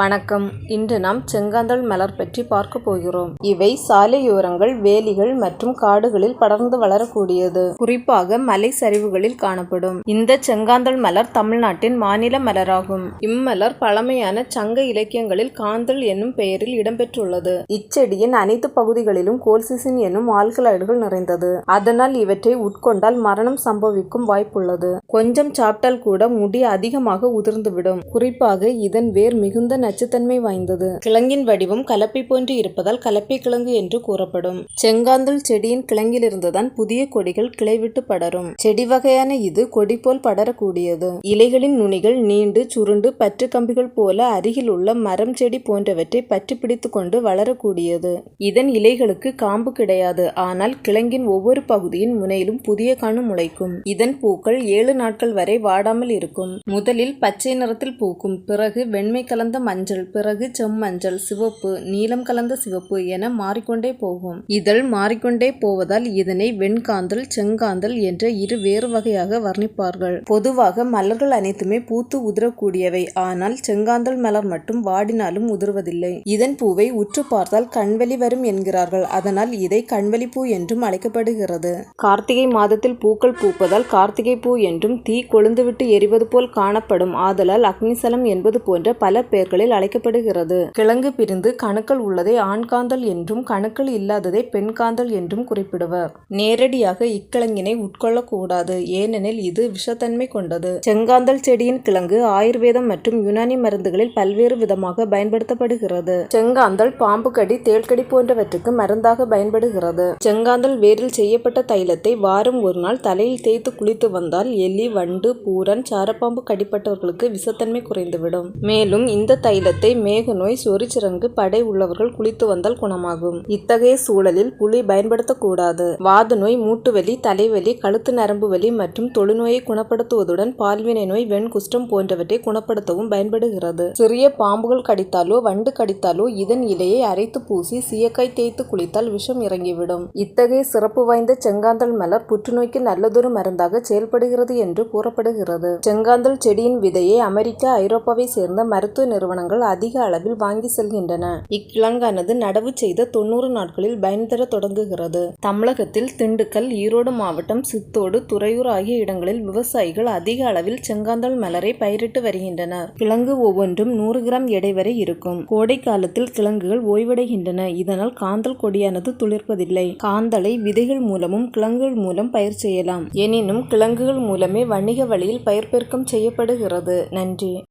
வணக்கம். இன்று நாம் செங்காந்தள் மலர் பற்றி பார்க்க போகிறோம். இவை சாலையோரங்கள் வேலிகள் மற்றும் காடுகளில் படர்ந்து வளரக்கூடியது. குறிப்பாக மலை சரிவுகளில் காணப்படும். இந்த செங்காந்தள் மலர் தமிழ்நாட்டின் மாநில மலராகும். இம்மலர் பழமையான சங்க இலக்கியங்களில் காந்தள் என்னும் பெயரில் இடம்பெற்றுள்ளது. இச்செடியின் அனைத்து பகுதிகளிலும் கோல்சிசின் என்னும் ஆல்கலாய்டுகள் நிறைந்தது. அதனால் இவற்றை உட்கொண்டால் மரணம் சம்பவிக்கும் வாய்ப்புள்ளது. கொஞ்சம் சாப்பிட்டால் கூட முடி அதிகமாக உதிர்ந்துவிடும். குறிப்பாக இதன் வேர் மிகுந்த நச்சுத்தன்மை வாய்ந்தது. கிழங்கின் வடிவம் கலப்பை போன்று இருப்பதால் கலப்பை கிழங்கு என்று கூறப்படும். செங்காந்தள் செடியின் கிழங்கிலிருந்துதான் புதிய கொடிகள் கிளைவிட்டு படரும். செடி வகையான இது கொடி போல் படரக்கூடியது. இலைகளின் நுனிகள் நீண்டு சுருண்டு பற்று கம்பிகள் போல அருகில் உள்ள மரம் செடி போன்றவற்றை பற்றி பிடித்து கொண்டு வளரக்கூடியது. இதன் இலைகளுக்கு காம்பு கிடையாது. ஆனால் கிழங்கின் ஒவ்வொரு பகுதியின் முனையிலும் புதிய கணு முளைக்கும். இதன் பூக்கள் ஏழு நாட்கள் வரை வாடாமல் இருக்கும். முதலில் பச்சை நிறத்தில் பூக்கும். பிறகு வெண்மை கலந்த மஞ்சள் பிறகு செம்மஞ்சள் சிவப்பு நீலம் கலந்த சிவப்பு என மாறிக்கொண்டே போகும். இதழ் மாறிக்கொண்டே போவதால் இதனை வெண்காந்தல் செங்காந்தல் என்ற இரு வேறு வகையாக வர்ணிப்பார்கள். பொதுவாக மலர்கள் அனைத்துமே பூத்து உதிரக்கூடியவை. ஆனால் செங்காந்தல் மலர் மட்டும் வாடினாலும் உதிர்வதில்லை. இதன் பூவை உற்று பார்த்தால் கண்வெளி வரும் என்கிறார்கள். அதனால் இதை கண்வெளி பூ என்றும் அழைக்கப்படுகிறது. கார்த்திகை மாதத்தில் பூக்கள் பூப்பதால் கார்த்திகை பூ என்றும் தீ கொழுந்துவிட்டு எரிவது போல் காணப்படும். ஆதலால் அக்னிசலம் என்பது போன்ற பல பெயர்களில் அழைக்கப்படுகிறது. கிழங்கு பிரிந்து கணுக்கள் உள்ளதை ஆண்காந்தல் என்றும் கணுக்கள் இல்லாததை பெண்காந்தல் என்றும் குறிப்பிடுவர். நேரடியாக இக்கிழங்கினை உட்கொள்ளக்கூடாது. ஏனெனில் இது விஷத்தன்மை கொண்டது. செங்காந்தல் செடியின் கிழங்கு ஆயுர்வேதம் மற்றும் யுனானி மருந்துகளில் பல்வேறு விதமாக பயன்படுத்தப்படுகிறது. செங்காந்தல் பாம்பு கடி தேள்கடி போன்றவற்றுக்கு மருந்தாக பயன்படுகிறது. செங்காந்தல் வேரில் செய்யப்பட்ட தைலத்தை வாரம் ஒரு நாள் தலையில் தேய்த்து குளித்து வந்தால் எலி வண்டு பூரன் சாரப்பாம்பு கடிப்பட்டவர்களுக்கு விஷத்தன்மை குறைந்துவிடும். மேலும் இந்த தைலத்தை மேகநோய் சொரிச்சிறங்கு படை உள்ளவர்கள் குளித்து வந்தால் குணமாகும். இத்தகைய சூழலில் புளி பயன்படுத்தக்கூடாது. வாத நோய் மூட்டுவலி தலைவலி கழுத்து நரம்பு வலி மற்றும் தொழுநோயை குணப்படுத்துவதுடன் பால்வினை நோய் வெண்குஷ்டம் போன்றவற்றை குணப்படுத்தவும் பயன்படுகிறது. சிறிய பாம்புகள் கடித்தாலோ வண்டு கடித்தாலோ இதன் இலையை அரைத்து பூசி சீயக்காய் தேய்த்து குளித்தால் விஷம் இறங்கிவிடும். இத்தகைய சிறப்பு வாய்ந்த செங்காந்தல் மலர் புற்றுநோய்க்கு நல்லதொரு மருந்தாக செயல்படுகிறது என்று கூறப்படுகிறது. செங்காந்தல் செடியின் விதையை அமெரிக்கா ஐரோப்பாவை சேர்ந்த மருத்துவ நிறுவனம் நிறுவனங்கள் அதிக அளவில் வாங்கி செல்கின்றன. இக்கிழங்கானது நடவு செய்த தொண்ணூறு நாட்களில் பயன் தர தொடங்குகிறது. தமிழகத்தில் திண்டுக்கல் ஈரோடு மாவட்டம் சித்தோடு துறையூர் ஆகிய இடங்களில் விவசாயிகள் அதிக அளவில் செங்காந்தள் மலரை பயிரிட்டு வருகின்றனர். கிழங்கு ஒவ்வொன்றும் நூறு கிராம் எடை வரை இருக்கும். கோடை காலத்தில் கிழங்குகள் ஓய்வடைகின்றன. இதனால் காந்தல் கொடியானது துளிர்ப்பதில்லை. காந்தலை விதைகள் மூலமும் கிழங்குகள் மூலம் பயிர் செய்யலாம். எனினும் கிழங்குகள் மூலமே வணிக வழியில் பயிர் பெருக்கம் செய்யப்படுகிறது. நன்றி.